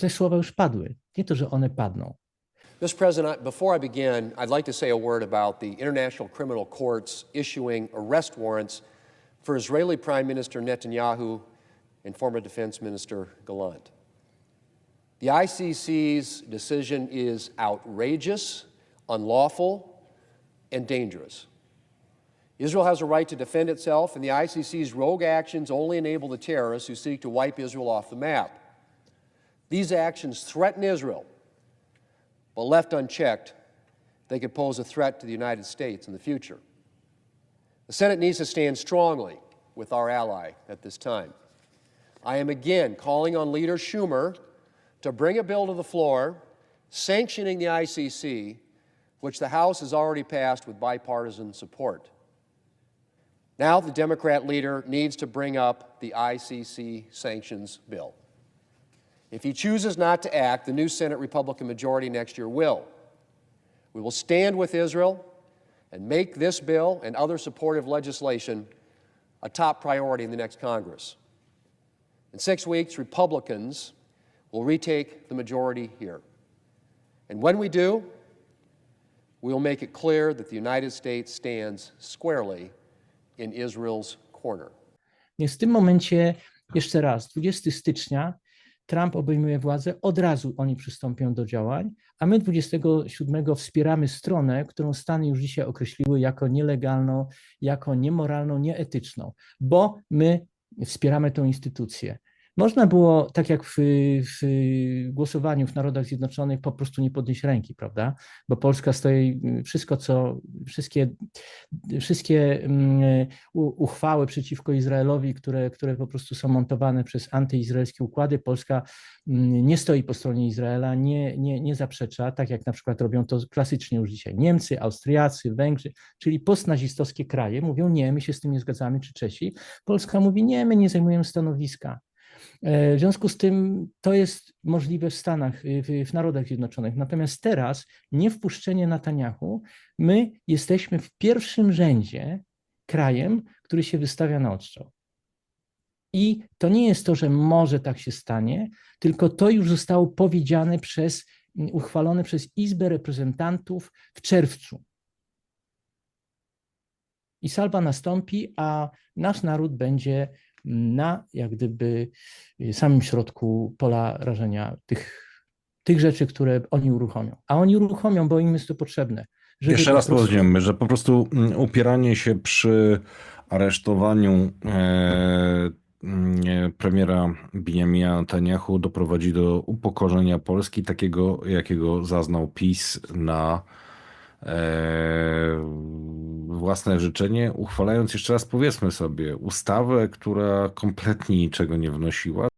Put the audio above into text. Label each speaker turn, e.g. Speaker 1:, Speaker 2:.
Speaker 1: te słowa już padły. Nie to, że one padną.
Speaker 2: Mr. President, before I begin, I'd like to say a word about the International Criminal Courts issuing arrest warrants for Israeli Prime Minister Netanyahu and former Defense Minister Gallant. The ICC's decision is outrageous, unlawful, and dangerous. Israel has a right to defend itself, and the ICC's rogue actions only enable the terrorists who seek to wipe Israel off the map. These actions threaten Israel but left unchecked, they could pose a threat to the United States in the future. The Senate needs to stand strongly with our ally at this time. I am again calling on Leader Schumer to bring a bill to the floor sanctioning the ICC, which the House has already passed with bipartisan support. Now, the Democrat leader needs to bring up the ICC sanctions bill. If he chooses not to act, the new Senate Republican majority next year will. We will stand with Israel and make this bill and other supportive legislation a top priority in the next Congress. In six weeks, Republicans will retake the majority here. And when we do, we will make it clear that the United States stands squarely in Israel's corner.
Speaker 1: Więc w tym momencie, jeszcze raz, 20 stycznia Trump obejmuje władzę, od razu oni przystąpią do działań, a my 27 wspieramy stronę, którą Stany już dzisiaj określiły jako nielegalną, jako niemoralną, nieetyczną, bo my wspieramy tę instytucję. Można było, tak jak w, w głosowaniu w Narodach Zjednoczonych, po prostu nie podnieść ręki, prawda? Bo Polska stoi, wszystko co, wszystkie, wszystkie mm, uchwały przeciwko Izraelowi, które, które po prostu są montowane przez antyizraelskie układy, Polska mm, nie stoi po stronie Izraela, nie, nie, nie zaprzecza, tak jak na przykład robią to klasycznie już dzisiaj Niemcy, Austriacy, Węgrzy, czyli postnazistowskie kraje mówią nie, my się z tym nie zgadzamy, czy Czesi. Polska mówi nie, my nie zajmujemy stanowiska. E, W związku z tym to jest możliwe w Stanach, y, w, w Narodach Zjednoczonych. Natomiast teraz niewpuszczenie Netanyahu, my jesteśmy w pierwszym rzędzie krajem, który się wystawia na odstrzał. I to nie jest to, że może tak się stanie, tylko to już zostało powiedziane przez, uchwalone przez Izbę Reprezentantów w czerwcu. I salwa nastąpi, a nasz naród będzie na jak gdyby y, samym środku pola rażenia tych, tych rzeczy, które oni uruchomią. A oni uruchomią, bo im jest to potrzebne.
Speaker 3: Jeszcze raz
Speaker 1: prostu-
Speaker 3: powiem, że po prostu mm, upieranie się przy aresztowaniu e, mm, premiera Benjamina Netanyahu doprowadzi do upokorzenia Polski, takiego jakiego zaznał PiS na e, własne życzenie, uchwalając jeszcze raz, powiedzmy sobie, ustawę, która kompletnie niczego nie wnosiła,